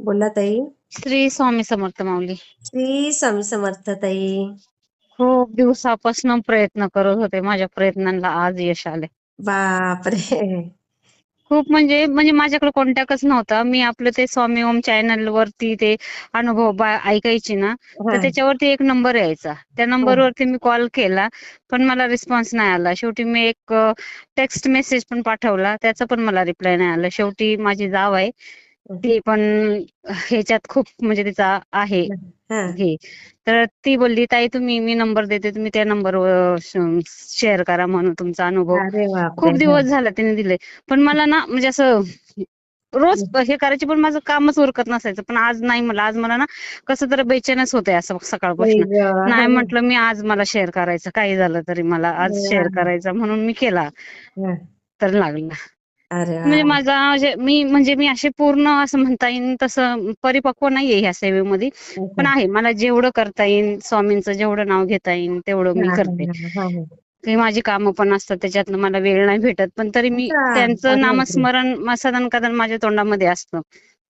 बोला ताई. श्री स्वामी समर्थ माऊली. श्री स्वामी समर्थ ताई. खूप दिवसापासून प्रयत्न करत होते. माझ्या प्रयत्नांना आज यश आले बापरे. खूप म्हणजे म्हणजे माझ्याकडे कॉन्टॅक्टच नव्हता. मी आपलं ते स्वामी ओम चॅनल वरती ते अनुभव ऐकायची ना तर. त्याच्यावरती एक नंबर यायचा. त्या नंबरवरती मी कॉल केला पण मला रिस्पॉन्स नाही आला. शेवटी मी एक टेक्स्ट मेसेज पण पाठवला. त्याचा पण मला रिप्लाय नाही आला. शेवटी माझी जाव आहे. ती पण ह्याच्यात खूप म्हणजे तिचा आहे. हा. तर ती बोलली ताई तुम्ही मी नंबर देते तुम्ही त्या नंबरवर शेअर करा म्हणून तुमचा अनुभव. खूप दिवस झाला तिने दिले. पण मला ना म्हणजे असं रोज हे. करायचे पण माझं कामच उरकत नसायचं. पण आज नाही मला आज मला ना कसं तर बेचैनच होतंय असं सकाळपासून. नाही म्हटलं मी आज मला शेअर करायचं. काही झालं तरी मला आज. शेअर करायचा म्हणून मी केला. तर लागला. अरे. म्हणजे माझा म्हणजे मी म्हणजे मी असे पूर्ण असं म्हणता येईल तसं परिपक्व नाहीये ह्या सेवेमध्ये पण आहे मला जेवढं करता येईल स्वामींचं जेवढं नाव घेता येईल तेवढं मी हा, करते हा, हा. काही माझी कामं पण असतात त्याच्यातनं मला वेळ नाही भेटत पण तरी मी अच्छा. त्यांचं अरे नामस्मरण सदन कदन माझ्या तोंडामध्ये असतं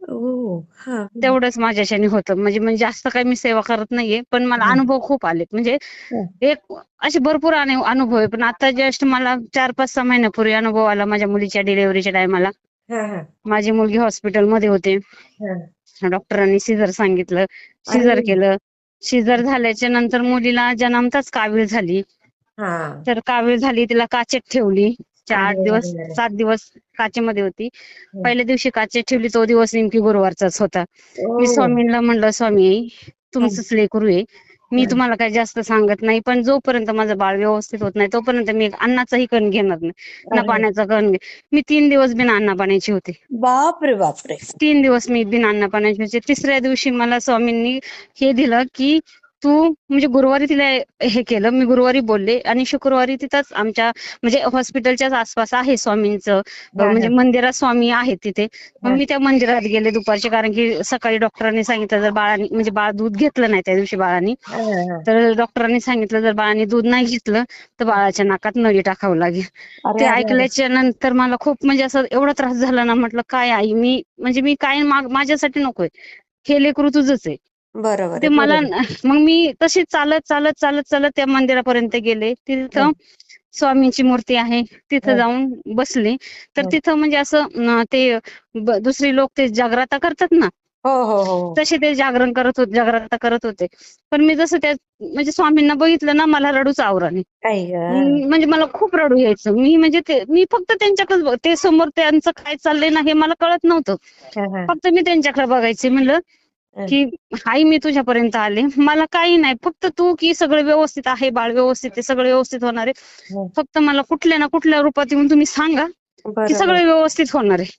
ओ, हा. तेवढंच माझ्याच्याने होतं म्हणजे म्हणजे जास्त काही मी सेवा करत नाहीये पण मला हं. अनुभव खूप आलेत म्हणजे हं. एक असे भरपूर अनु- अनुभव आहे पण आता जस्ट मला चार पाच सहा महिन्यापूर्वी अनुभव आला माझ्या मुलीच्या डिलिव्हरीच्या टायमाला हा, हा, माझी मुलगी हॉस्पिटलमध्ये होते हा. डॉक्टरांनी सिझर सांगितलं सिझर अरे. केलं सिझर झाल्याच्यानंतर मुलीला जन्मताच कावीळ झाली हा. तर कावीळ झाली तिला काचेत ठेवली आठ दिवस. सात दिवस काचेमध्ये होती. पहिल्या दिवशी काचेत ठेवली तो दिवस नेमकी गुरुवारचाच होता मी. स्वामींना म्हणलं स्वामी तुमचंच लेकरू आहे मी. तुम्हाला काही जास्त सांगत नाही पण जोपर्यंत माझं बाळ व्यवस्थित होत नाही तोपर्यंत मी अन्नाचाही कण घेणार नाही ना. पाण्याचा कण घे मी तीन दिवस बिना अन्ना पाण्याची होते बापरे बापरे तीन दिवस मी बिना अन्न पाण्याची होते तिसऱ्या दिवशी मला स्वामींनी हे दिलं की तू म्हणजे गुरुवारी तिला हे केलं मी गुरुवारी बोलले आणि शुक्रवारी तिथंच आमच्या म्हणजे हॉस्पिटलच्याच आसपास आहे स्वामींचं म्हणजे. मंदिरात स्वामी आहेत तिथे मग. मी त्या मंदिरात गेले दुपारचे कारण की सकाळी डॉक्टरांनी सांगितलं जर बाळाने म्हणजे बाळ दूध घेतलं नाही त्या दिवशी बाळाने. तर डॉक्टरांनी सांगितलं जर बाळाने दूध नाही घेतलं तर बाळाच्या नाकात नळी टाकावं लागेल ते. ऐकल्याच्या नंतर मला खूप म्हणजे असं एवढा त्रास झाला ना म्हटलं काय आई मी म्हणजे मी काय माझ्यासाठी नकोय हे लेकरू तुझंच आहे बरोबर ते आहे, मला बरोबर. मग मी तशी चालत चालत चालत चालत त्या मंदिरापर्यंत गेले तिथं हं. स्वामींची मूर्ती आहे तिथं हं. जाऊन बसले तर हं. तिथं म्हणजे असं ते ब- दुसरी लोक ते जागराता करतात ना हो हो हो तसे ते जागरण करत होते जागराता करत होते पण मी जसं त्या म्हणजे स्वामींना बघितलं ना मला रडूच आवराने आई ग. म्हणजे मला खूप रडू यायचं मी म्हणजे ते मी फक्त त्यांच्याकडे बघ- ते समोर त्यांचं काय चाललंय ना हे मला कळत नव्हतं हा, हा. फक्त मी त्यांच्याकडे बघायचे म्हणलं. की आई मी तुझ्यापर्यंत आले मला काही नाही फक्त तू की सगळं व्यवस्थित आहे बाळ व्यवस्थित आहे सगळं व्यवस्थित होणार आहे हं. फक्त मला कुठल्या ना कुठल्या रूपात येऊन तुम्ही सांगा की. सगळं व्यवस्थित होणार आहे.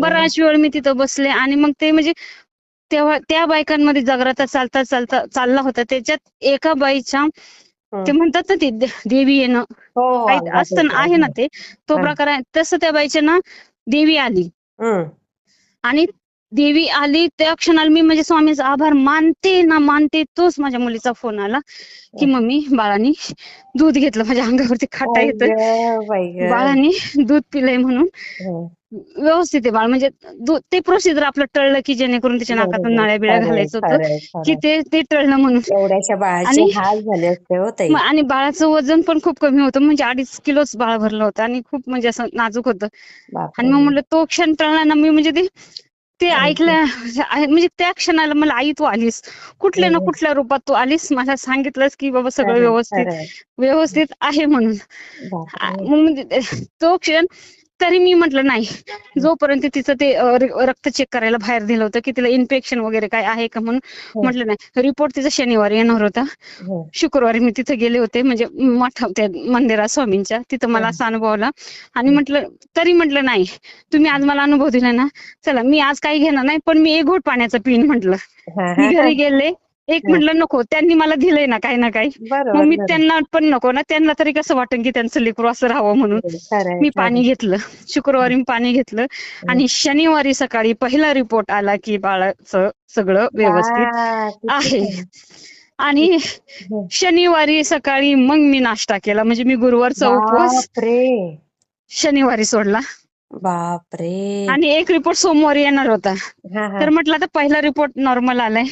बराच वेळ मी तिथं बसले आणि मग ते म्हणजे तेव्हा त्या बायकांमध्ये जागराता चालता चालता चालला होता त्याच्यात एका बाईच्या. ते म्हणतात ना ते देवी येणं हो हो असतं ना. आहे ना ते तो. प्रकार आहे तसं त्या बाईच्या ना देवी आली. आणि देवी आली त्या क्षणाला मी म्हणजे स्वामीचा आभार मानते ना मानते तोच माझ्या मुलीचा फोन आला की हं. मम्मी बाळाने दूध घेतलं माझ्या अंगावरती खाटा येत. बाळाने दूध पिलंय म्हणून हं. व्यवस्थित आहे बाळ म्हणजे ते प्रोसिजर आपलं टळलं की जेणेकरून त्याच्या नाकातून. नळ्या बिळ्या घालायचं होतं की. ते ते टळलं म्हणून आणि- हो आणि बाळाचं वजन पण खूप कमी होतं म्हणजे अडीच किलोच बाळ भरलं होतं आणि खूप म्हणजे असं नाजूक होतं. आणि मग म्हणलं तो क्षण टळला ना मी म्हणजे ते ते अरे. ऐकलं म्हणजे त्या क्षणाला मला आई तू आलीस कुठल्या ना. कुठल्या रूपात तू आलीस मला सांगितलंस की बाबा सगळं व्यवस्थित. व्यवस्थित आहे म्हणून म्हणजे तो क्षण तरी मी म्हटलं नाही. जोपर्यंत तिचं ते रक्त चेक करायला बाहेर दिलं होतं की तिला इन्फेक्शन वगैरे काय आहे का म्हणून हं. म्हटलं नाही. रिपोर्ट तिचा शनिवारी येणार होता. हं. शुक्रवारी मी तिथे गेले होते म्हणजे मठ त्या मंदिरात स्वामींच्या तिथं मला हं. असा अनुभव आला. आणि म्हटलं तरी म्हटलं नाही तुम्ही आज मला अनुभव दिला ना चला मी आज काही घेणार नाही पण मी एक घोट पाण्याचं पिन म्हटलं. मी घरी गेले एक. म्हटलं नको त्यांनी मला दिलंय ना काही ना काही मग मी. त्यांना पण नको ना त्यांना तरी कसं वाटेल की त्यांचं लेकरू असं राहावं म्हणून मी. पाणी घेतलं शुक्रवारी मी पाणी घेतलं आणि शनिवारी सकाळी पहिला रिपोर्ट आला की बाळाचं सगळं व्यवस्थित आहे. आणि. शनिवारी सकाळी मग मी नाश्ता केला म्हणजे मी गुरुवारचा उपवास शनिवारी सोडला बापरे आणि एक रिपोर्ट सोमवारी येणार होता तर म्हटलं आता पहिला रिपोर्ट नॉर्मल आलाय.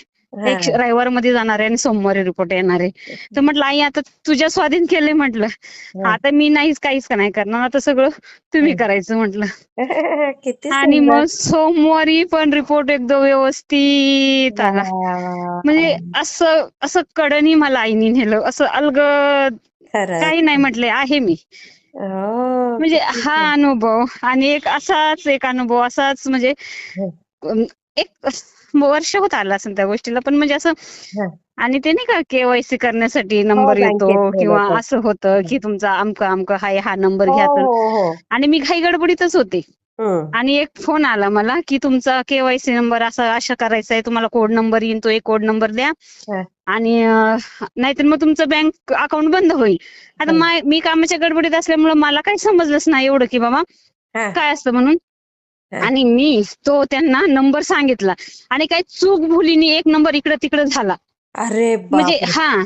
एक रविवारमध्ये जाणार आहे आणि सोमवारी रिपोर्ट येणार आहे तर म्हटलं आई आता तुझ्या स्वाधीन केलंय म्हटलं. आता मी नाहीच काहीच नाही करणार आता सगळं तुम्ही. करायचं म्हटलं आणि. मग सोमवारी पण रिपोर्ट एकदम व्यवस्थित आला. म्हणजे असं असं कडनी मला आईने नेलं असं खरंय. काही नाही म्हटले आहे मी हो, म्हणजे हा अनुभव आणि एक असाच एक अनुभव असाच म्हणजे एक वर्ष होत आलं असेल त्या गोष्टीला पण म्हणजे असं हं. आणि ते नाही का केवायसी करण्यासाठी नंबर येतो बँकेत गेलं किंवा. असं होतं की तुमचा अमका अमका हाय हा नंबर हो घ्या तर हो हो आणि मी घाई गडबडीतच होते. आणि एक फोन आला मला की तुमचा केवायसी नंबर असा अशा करायचा आहे तुम्हाला कोड नंबर येईन तो एक कोड नंबर द्या हं. आणि नाहीतर मग तुमचं बँक अकाउंट बंद होईल आता हं. मा- कामाच्या गडबडीत असल्यामुळे मला काही समजलंच नाही एवढं की बाबा हा. काय असतं म्हणून हं. आणि मी तो त्यांना नंबर सांगितला. आणि काही चूक भुलीने एक नंबर इकडे तिकडे झाला. अरे म्हणजे. हा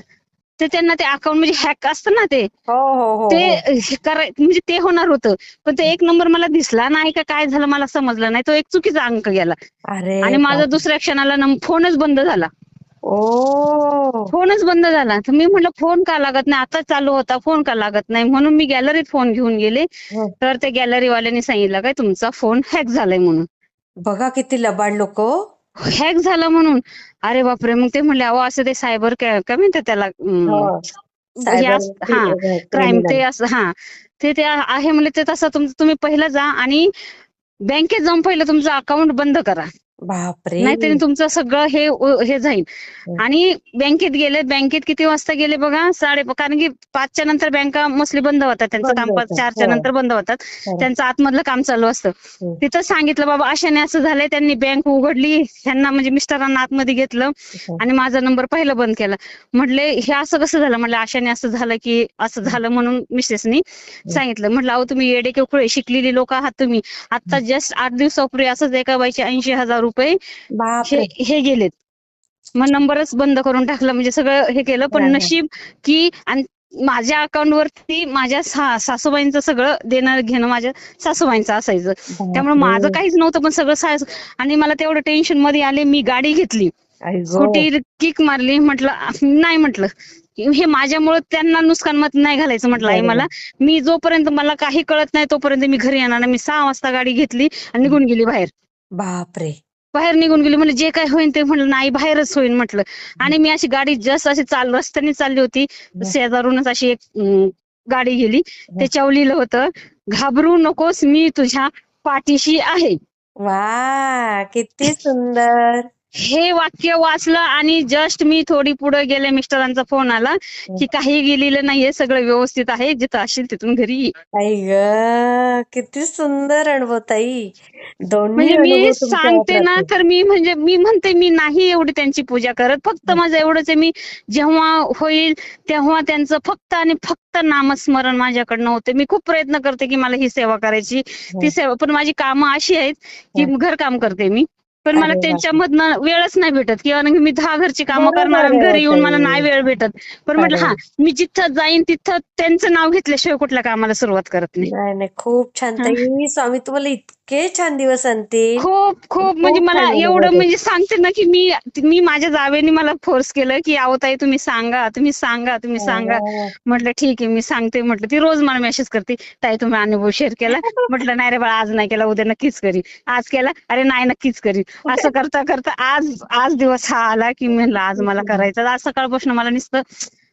ते त्यांना ते अकाउंट म्हणजे हॅक असतं ना ते. हो हो हो ते कराय म्हणजे ते होणार होतं. पण ते एक नंबर मला दिसला नाही का काय झालं मला समजलं नाही. तो एक चुकीचा अंक गेला. आणि माझा. दुसऱ्या क्षणाला फोनच बंद झाला. ओ. फोनच बंद झाला. तर मी म्हटलं फोन का लागत नाही? आता चालू होता फोन का लागत नाही? म्हणून मी गॅलरीत फोन घेऊन गेले. हं. तर त्या गॅलरीवाल्याने सांगितलं काय तुमचा फोन हॅक झालाय म्हणून. बघा किती लबाड लोक हॅक झाला म्हणून. अरे बापरे मग ते म्हणले अहो असं ते सायबर काय काय म्हणतात त्याला? अं, हे. असं- हा क्राईम ते असं हा. ते ते आहे म्हणजे ते तसं तुम्ही पहिलं जा आणि बँकेत जाऊन पहिलं तुमचं अकाउंट बंद करा. बापरे नाहीतरी तुमचं सगळं हे हे जाईल हं. आणि बँकेत गेले बँकेत किती वाजता गेले बघा साडे कारण की पाचच्या नंतर बँका मोस्टली बंद होतात त्यांचं बंद होतात. चारच्या हो. नंतर बंद होतात हो. त्यांचं आतमधलं काम चालू असतं हं. तिथं सांगितलं बाबा अशाने असं झालंय त्यांनी बँक उघडली ह्यांना म्हणजे मिस्टरांना आतमध्ये घेतलं हं. आणि माझा नंबर पहिला बंद केला म्हटले हे असं कसं झालं म्हटलं आशाने असं झालं की असं झालं म्हणून मिसेसनी सांगितलं म्हटलं अहो तुम्ही येडे केवढे शिकलेली लोक आहात तुम्ही आता जस्ट आठ दिवसापूर्वी असंच एका बाईचे ऐंशी हजार रुपये हे हे गेलेत. मग नंबरच बंद करून टाकला. म्हणजे सगळं हे केलं. पण. नशीब की आणि माझ्या अकाउंट वरती माझ्या सा- सासूबाईंचं सगळं देणं घेणं माझ्या सासूबाईंचं असायचं. त्यामुळे. माझं काहीच नव्हतं पण सगळं सा- आणि मला तेवढं टेन्शनमध्ये आले. मी गाडी घेतली. स्कूटी किक मारली. म्हटलं नाही म्हटलं. हे माझ्यामुळे त्यांना नुकसान मत नाही घालायचं म्हटलं आई. मला. मी जोपर्यंत मला काही कळत नाही तोपर्यंत मी घरी येणार मी सहा वाजता गाडी घेतली आणि निघून गेली बाहेर. बापरे. बाहेर निघून गेली म्हणजे जे काय होईल ते म्हणलं नाही बाहेरच होईल म्हटलं. आणि मी अशी गाडी जस्ट अशी चाल रस्त्याने चालली होती. शेजारूनच अशी एक अं, गाडी गेली. त्याच्यावर लिहिलं होतं. घाबरू नकोस मी तुझ्या पाठीशी आहे. वा किती सुंदर. हे वाक्य वाचलं आणि जस्ट मी थोडी पुढे गेले मिस्टरांचा फोन आला की काही गेलेलं नाहीये सगळं व्यवस्थित आहे जिथं असेल तिथून घरी ग किती सुंदर अनुभव ताई. म्हणजे मी सांगते ना. तर मी म्हणजे मी म्हणते मी नाही एवढी त्यांची पूजा करत. फक्त माझं एवढंच आहे मी जेव्हा होईल तेव्हा त्यांचं फक्त आणि फक्त नामस्मरण माझ्याकडनं होते. मी खूप प्रयत्न करते की मला ही सेवा करायची. ती सेवा पण माझी कामं अशी आहेत की. घरकाम करते मी. पण मला. त्यांच्यामधनं वेळच नाही भेटत. किंवा मी दहा घरची कामं करणार घरी येऊन मला. नाही वेळ भेटत. पण म्हटलं हा मी जिथं जाईन तिथं त्यांचं नाव घेतल्याशिवाय कुठल्या कामाला सुरुवात करत नाही. नाही नाही. खूप छान. ताई स्वामी तुम्हाला इतके छान दिवस आणतील? खूप खूप. म्हणजे मला एवढं. म्हणजे सांगते ना की मी मी माझ्या जावेने मला फोर्स केलं की ताई तुम्ही सांगा तुम्ही सांगा तुम्ही सांगा. हा. म्हटलं ठीक आहे मी सांगते. म्हटलं ती रोज मला मेसेज करते ताई तुम्ही अनुभव शेअर केला. म्हटलं नाही रे बाळा आज नाही केला उद्या नक्कीच करीन. आज केला? अरे नाही नक्कीच करीन. असं करता करता आज आज दिवस हा आला की म्हणलं आज मला करायचं. आज सकाळपासून मला नुसतं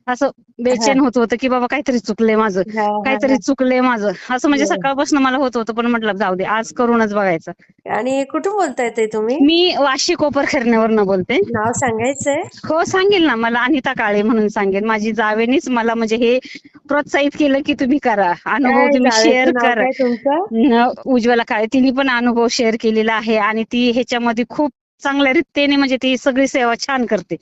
असं बेचैन होत होतं की बाबा काहीतरी चुकलंय माझं. काहीतरी चुकलंय माझं. असं म्हणजे हो. सकाळपासून मला होत होतं पण म्हटलं जाऊ दे आज करूनच बघायचं. आणि कुठून बोलताय ताई तुम्ही? मी वाशी कोपर खरण्यावरनं बोलते. नाव सांगायचंय? हो सांगेल ना. मला अनिता काळे म्हणून सांगेल. माझी जावेनीच मला म्हणजे हे प्रोत्साहित केलं की तुम्ही करा. अनुभव तुम्ही शेअर करा. उज्ज्वला काळे. तिने पण अनुभव शेअर केलेला आहे आणि ती ह्याच्यामध्ये खूप चांगल्या रीतीने म्हणजे ती सगळी सेवा छान करते.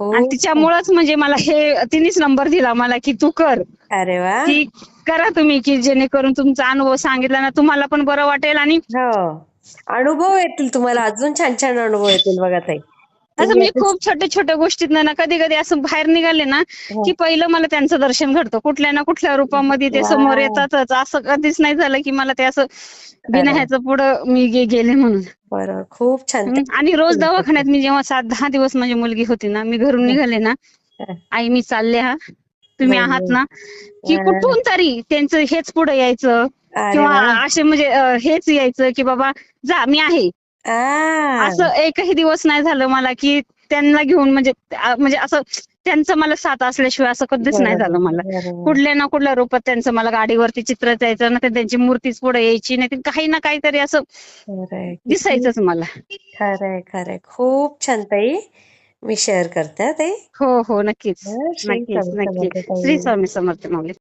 आणि तिच्यामुळंच म्हणजे मला हे तिनेच नंबर दिला मला की तू कर. अरे वा. की करा तुम्ही की जेणेकरून तुमचा अनुभव सांगितला ना तुम्हाला पण बरं वाटेल आणि हो. अनुभव येतील तुम्हाला. अजून छान छान अनुभव येतील बघा ताई. असं तुम्ही मी आता- खूप छोट्या छोट्या गोष्टीत ना कधी कधी असं बाहेर निघाले ना हो. की पहिलं मला त्यांचं दर्शन घडतं कुठल्या ना कुठल्या रूपामध्ये ते समोर. येतातच असं कधीच नाही झालं की मला ते असं बिना. ह्याचं पुढं मी गेले म्हणून बरं खूप छान. आणि रोज दवाखान्यात मी जेव्हा सात दहा दिवस माझी मुलगी होती ना मी घरून. निघाले ना. आई मी चालले हा तुम्ही. आहात ना की. कुठून तरी त्यांचं हेच पुढे यायचं किंवा. असे म्हणजे हेच यायचं की बाबा जा मी आहे असं एकही दिवस नाही झालं मला की त्यांना घेऊन म्हणजे म्हणजे असं त्यांचं मला साथ असल्याशिवाय असं कधीच नाही झालं मला. कुठल्या ना कुठल्या रूपात त्यांचं मला गाडीवरती चित्र यायचं ना त्यांची मूर्तीच पुढे यायची नाही काही ना काहीतरी असं दिसायचंच मला. खरंय खरंय खूप छान ताई. मी शेअर करते हा हो हो नक्कीच नक्कीच. नक्कीच. श्री स्वामी समर्थ माऊली.